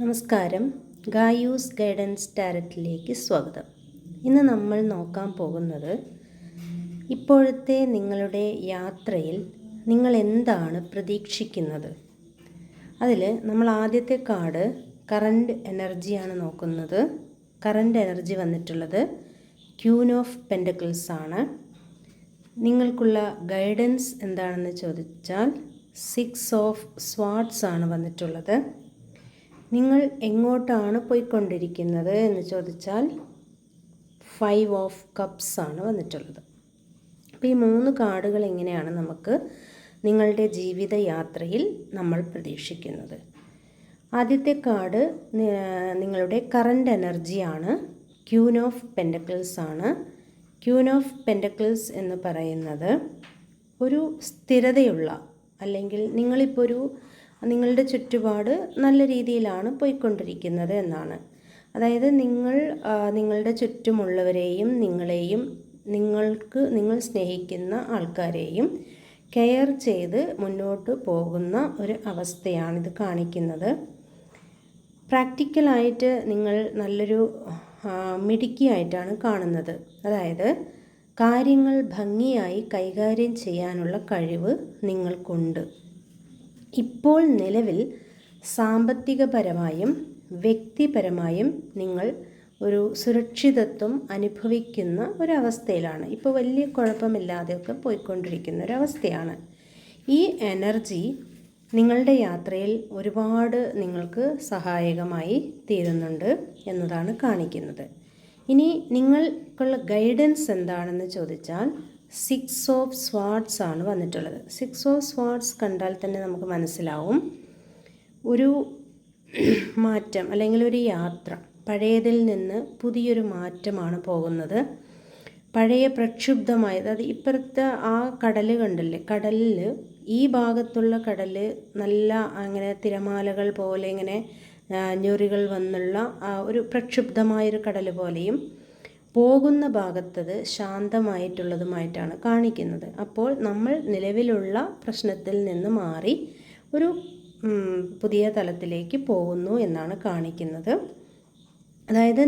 നമസ്കാരം. ഗായൂസ് ഗൈഡൻസ് ടാരറ്റിലേക്ക് സ്വാഗതം. ഇന്ന് നമ്മൾ നോക്കാൻ പോകുന്നത് ഇപ്പോഴത്തെ നിങ്ങളുടെ യാത്രയിൽ നിങ്ങൾ എന്താണ് പ്രതീക്ഷിക്കുന്നത്? അതിൽ നമ്മൾ ആദ്യത്തെ കാർഡ് കറണ്ട് എനർജിയാണ് നോക്കുന്നത്. കറണ്ട് എനർജി വന്നിട്ടുള്ളത് ക്യൂൻ ഓഫ് പെൻഡക്കിൾസ് ആണ്. നിങ്ങൾക്കുള്ള ഗൈഡൻസ് എന്താണെന്ന് ചോദിച്ചാൽ സിക്സ് ഓഫ് സ്വാഡ്സ് ആണ് വന്നിട്ടുള്ളത്. നിങ്ങൾ എങ്ങോട്ടാണ് പോയിക്കൊണ്ടിരിക്കുന്നത് എന്ന് ചോദിച്ചാൽ ഫൈവ് ഓഫ് കപ്സ് ആണ് വന്നിട്ടുള്ളത്. അപ്പോൾ ഈ മൂന്ന് കാർഡുകൾ എങ്ങനെയാണ് നമുക്ക് നിങ്ങളുടെ ജീവിതയാത്രയിൽ നമ്മൾ പ്രതീക്ഷിക്കുന്നത്? ആദ്യത്തെ കാർഡ് നിങ്ങളുടെ കറണ്ട് എനർജിയാണ് ക്യൂൻ ഓഫ് പെൻഡക്കിൾസ് ആണ്. ക്യൂൻ ഓഫ് പെൻഡക്കിൾസ് എന്ന് പറയുന്നത് ഒരു സ്ഥിരതയുള്ള അല്ലെങ്കിൽ നിങ്ങളിപ്പോൾ ഒരു നിങ്ങളുടെ ചുറ്റുപാട് നല്ല രീതിയിലാണ് പോയിക്കൊണ്ടിരിക്കുന്നത് എന്നാണ്. അതായത് നിങ്ങൾ നിങ്ങളുടെ ചുറ്റുമുള്ളവരെയും നിങ്ങളെയും നിങ്ങൾക്ക് നിങ്ങൾ സ്നേഹിക്കുന്ന ആൾക്കാരെയും കെയർ ചെയ്ത് മുന്നോട്ട് പോകുന്ന ഒരു അവസ്ഥയാണിത് കാണിക്കുന്നത്. പ്രാക്ടിക്കലായിട്ട് നിങ്ങൾ നല്ലൊരു മിടുക്കിയായിട്ടാണ് കാണുന്നത്. അതായത് കാര്യങ്ങൾ ഭംഗിയായി കൈകാര്യം ചെയ്യാനുള്ള കഴിവ് നിങ്ങൾക്കുണ്ട്. ഇപ്പോൾ നിലവിൽ സാമ്പത്തികപരമായും വ്യക്തിപരമായും നിങ്ങൾ ഒരു സുരക്ഷിതത്വം അനുഭവിക്കുന്ന ഒരവസ്ഥയിലാണ്. ഇപ്പോൾ വലിയ കുഴപ്പമില്ലാതെയൊക്കെ പോയിക്കൊണ്ടിരിക്കുന്ന ഒരവസ്ഥയാണ്. ഈ എനർജി നിങ്ങളുടെ യാത്രയിൽ ഒരുപാട് നിങ്ങൾക്ക് സഹായകമായി തീരുന്നുണ്ട് എന്നതാണ് കാണിക്കുന്നത്. ഇനി നിങ്ങൾക്കുള്ള ഗൈഡൻസ് എന്താണെന്ന് ചോദിച്ചാൽ സിക്സ് ഓഫ് സ്വാർട്സ് ആണ് വന്നിട്ടുള്ളത്. സിക്സ് ഓഫ് സ്വാർട്സ് കണ്ടാൽ തന്നെ നമുക്ക് മനസ്സിലാവും. ഒരു മാറ്റം അല്ലെങ്കിൽ ഒരു യാത്ര പഴയതിൽ നിന്ന് പുതിയൊരു മാറ്റമാണ് പോകുന്നത്. പഴയ പ്രക്ഷുബ്ധമായ അതായത് ഇപ്പുറത്തെ ആ കടൽ കണ്ടല്ലേ? കടലിൽ ഈ ഭാഗത്തുള്ള കടൽ നല്ല അങ്ങനെ തിരമാലകൾ പോലെ ഇങ്ങനെ ഞൊറികൾ വന്നുള്ള ഒരു പ്രക്ഷുബ്ധമായൊരു കടൽ പോലെയും പോകുന്ന ഭാഗത്തത് ശാന്തമായിട്ടുള്ളതുമായിട്ടാണ് കാണിക്കുന്നത്. അപ്പോൾ നമ്മൾ നിലവിലുള്ള പ്രശ്നത്തിൽ നിന്ന് മാറി ഒരു പുതിയ തലത്തിലേക്ക് പോകുന്നു എന്നാണ് കാണിക്കുന്നത്. അതായത്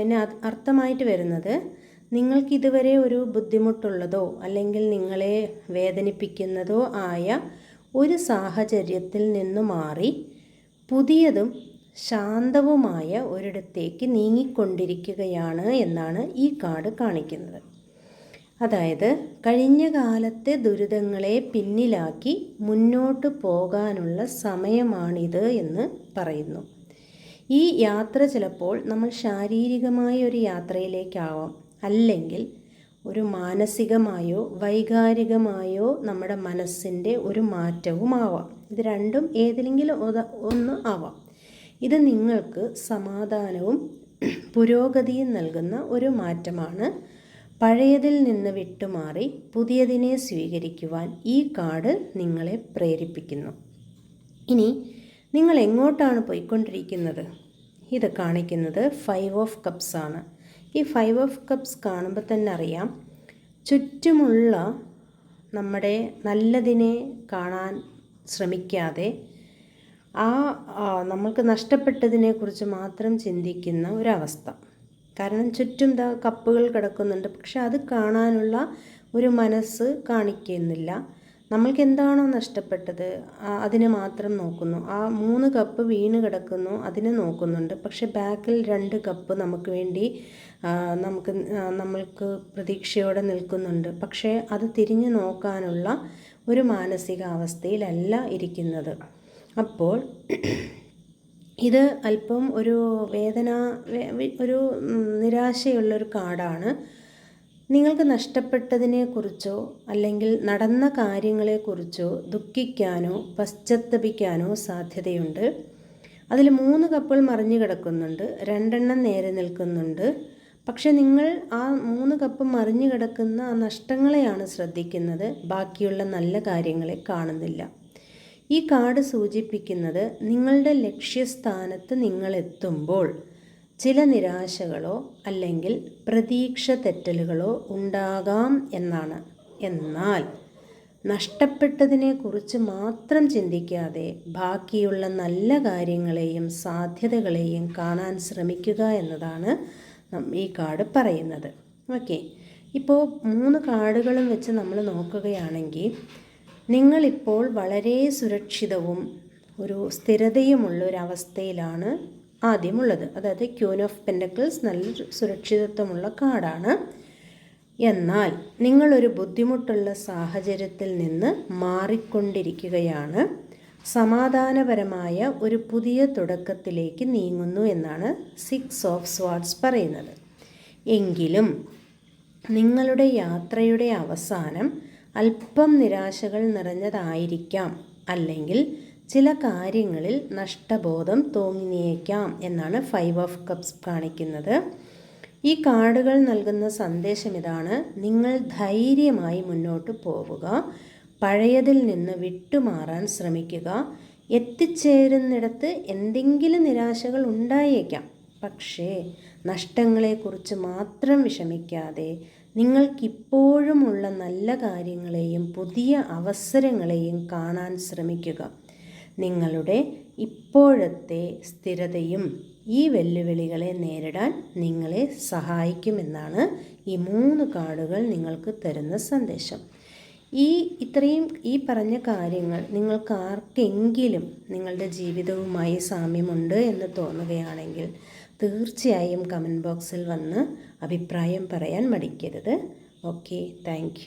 എന്നെ അർത്ഥമായിട്ട് വരുന്നത് നിങ്ങൾക്ക് ഇതുവരെ ഒരു ബുദ്ധിമുട്ടുള്ളതോ അല്ലെങ്കിൽ നിങ്ങളെ വേദനിപ്പിക്കുന്നതോ ആയ ഒരു സാഹചര്യത്തിൽ നിന്ന് മാറി പുതിയതും ശാന്തവുമായ ഒരിടത്തേക്ക് നീങ്ങിക്കൊണ്ടിരിക്കുകയാണ് എന്നാണ് ഈ കാർഡ് കാണിക്കുന്നത്. അതായത് കഴിഞ്ഞ കാലത്തെ ദുരിതങ്ങളെ പിന്നിലാക്കി മുന്നോട്ട് പോകാനുള്ള സമയമാണിത് എന്ന് പറയുന്നു. ഈ യാത്ര ചിലപ്പോൾ നമ്മൾ ശാരീരികമായ ഒരു യാത്രയിലേക്കാവാം. അല്ലെങ്കിൽ ഒരു മാനസികമായോ വൈകാരികമായോ നമ്മുടെ മനസ്സിന്റെ ഒരു മാറ്റവുമാവാം. ഇത് രണ്ടും ഏതെങ്കിലും ഒന്ന് ആവാം. ഇത് നിങ്ങൾക്ക് സമാധാനവും പുരോഗതിയും നൽകുന്ന ഒരു മാറ്റമാണ്. പഴയതിൽ നിന്ന് വിട്ടുമാറി പുതിയതിനെ സ്വീകരിക്കുവാൻ ഈ കാർഡ് നിങ്ങളെ പ്രേരിപ്പിക്കുന്നു. ഇനി നിങ്ങൾ എങ്ങോട്ടാണ് പോയിക്കൊണ്ടിരിക്കുന്നത്? ഇത് കാണിക്കുന്നത് ഫൈവ് ഓഫ് കപ്സ് ആണ്. ഈ ഫൈവ് ഓഫ് കപ്സ് കാണുമ്പോൾ തന്നെ അറിയാം ചുറ്റുമുള്ള നമ്മുടെ നല്ലതിനെ കാണാൻ ശ്രമിക്കാതെ ആ നമ്മൾക്ക് നഷ്ടപ്പെട്ടതിനെക്കുറിച്ച് മാത്രം ചിന്തിക്കുന്ന ഒരവസ്ഥ. കാരണം ചുറ്റും കപ്പുകൾ കിടക്കുന്നുണ്ട്. പക്ഷെ അത് കാണാനുള്ള ഒരു മനസ്സ് കാണിക്കുന്നില്ല. നമ്മൾക്ക് എന്താണോ നഷ്ടപ്പെട്ടത് അതിനെ മാത്രം നോക്കുന്നു. ആ മൂന്ന് കപ്പ് വീണ് കിടക്കുന്നു അതിനെ നോക്കുന്നുണ്ട്. പക്ഷെ ബാക്കിൽ രണ്ട് കപ്പ് നമുക്ക് വേണ്ടി നമുക്ക് നമ്മൾക്ക് പ്രതീക്ഷയോടെ നിൽക്കുന്നുണ്ട്. പക്ഷേ അത് തിരിഞ്ഞു നോക്കാനുള്ള ഒരു മാനസികാവസ്ഥയിലല്ല ഇരിക്കുന്നത്. അപ്പോൾ ഇത് അല്പം ഒരു വേദന ഒരു നിരാശയുള്ളൊരു കാർഡാണ് നിങ്ങൾക്ക് നഷ്ടപ്പെട്ടതിനെക്കുറിച്ചോ അല്ലെങ്കിൽ നടന്ന കാര്യങ്ങളെക്കുറിച്ചോ ദുഃഖിക്കാനോ പശ്ചാത്തപിക്കാനോ സാധ്യതയുണ്ട്. അതിൽ മൂന്ന് കപ്പുകൾ മറിഞ്ഞു കിടക്കുന്നുണ്ട് രണ്ടെണ്ണം നേരെ നിൽക്കുന്നുണ്ട്. പക്ഷെ നിങ്ങൾ ആ മൂന്ന് കപ്പ് മറിഞ്ഞു കിടക്കുന്ന ആ നഷ്ടങ്ങളെയാണ് ശ്രദ്ധിക്കുന്നത്. ബാക്കിയുള്ള നല്ല കാര്യങ്ങളെ കാണുന്നില്ല. ഈ കാർഡ് സൂചിപ്പിക്കുന്നത് നിങ്ങളുടെ ലക്ഷ്യസ്ഥാനത്ത് നിങ്ങൾ എത്തുമ്പോൾ ചില നിരാശകളോ അല്ലെങ്കിൽ പ്രതീക്ഷ തെറ്റലുകളോ ഉണ്ടാകാം എന്നാണ്. എന്നാൽ നഷ്ടപ്പെട്ടതിനെക്കുറിച്ച് മാത്രം ചിന്തിക്കാതെ ബാക്കിയുള്ള നല്ല കാര്യങ്ങളെയും സാധ്യതകളെയും കാണാൻ ശ്രമിക്കുക എന്നതാണ് ഈ കാർഡ് പറയുന്നത്. ഓക്കെ. ഇപ്പോൾ മൂന്ന് കാർഡുകളും വെച്ച് നമ്മൾ നോക്കുകയാണെങ്കിൽ നിങ്ങളിപ്പോൾ വളരെ സുരക്ഷിതവും ഒരു സ്ഥിരതയുമുള്ള ഒരു അവസ്ഥയിലാണ് ആദ്യമുള്ളത്. അതായത് ക്യൂൻ ഓഫ് പെൻഡക്കിൾസ് നല്ല സുരക്ഷിതത്വമുള്ള കാർഡാണ് എന്നാൽ നിങ്ങളൊരു ബുദ്ധിമുട്ടുള്ള സാഹചര്യത്തിൽ നിന്ന് മാറിക്കൊണ്ടിരിക്കുകയാണ്. സമാധാനപരമായ ഒരു പുതിയ തുടക്കത്തിലേക്ക് നീങ്ങുന്നു എന്നാണ് സിക്സ് ഓഫ് സ്വാർഡ്സ് പറയുന്നത്. എങ്കിലും നിങ്ങളുടെ യാത്രയുടെ അവസാനം അല്പം നിരാശകൾ നിറഞ്ഞതായിരിക്കാം. അല്ലെങ്കിൽ ചില കാര്യങ്ങളിൽ നഷ്ടബോധം തോന്നിയേക്കാം എന്നാണ് ഫൈവ് ഓഫ് കപ്സ് കാണിക്കുന്നത്. ഈ കാർഡുകൾ നൽകുന്ന സന്ദേശം ഇതാണ്. നിങ്ങൾ ധൈര്യമായി മുന്നോട്ട് പോവുക. പഴയതിൽ നിന്ന് വിട്ടുമാറാൻ ശ്രമിക്കുക. എത്തിച്ചേരുന്നിടത്ത് എന്തെങ്കിലും നിരാശകൾ ഉണ്ടായേക്കാം. പക്ഷേ നഷ്ടങ്ങളെക്കുറിച്ച് മാത്രം വിഷമിക്കാതെ നിങ്ങൾക്കിപ്പോഴുമുള്ള നല്ല കാര്യങ്ങളെയും പുതിയ അവസരങ്ങളെയും കാണാൻ ശ്രമിക്കുക. നിങ്ങളുടെ ഇപ്പോഴത്തെ സ്ഥിരതയും ഈ വെല്ലുവിളികളെ നേരിടാൻ നിങ്ങളെ സഹായിക്കുമെന്നാണ് ഈ മൂന്ന് കാർഡുകൾ നിങ്ങൾക്ക് തരുന്ന സന്ദേശം. ഈ ഇത്രയും ഈ പറഞ്ഞ കാര്യങ്ങൾ നിങ്ങൾക്ക് ആർക്കെങ്കിലും നിങ്ങളുടെ ജീവിതവുമായി സാമ്യമുണ്ട് എന്ന് തോന്നുകയാണെങ്കിൽ തീർച്ചയായും കമന്റ് ബോക്സിൽ വന്ന് അഭിപ്രായം പറയാൻ മടിക്കരുത്. Okay thank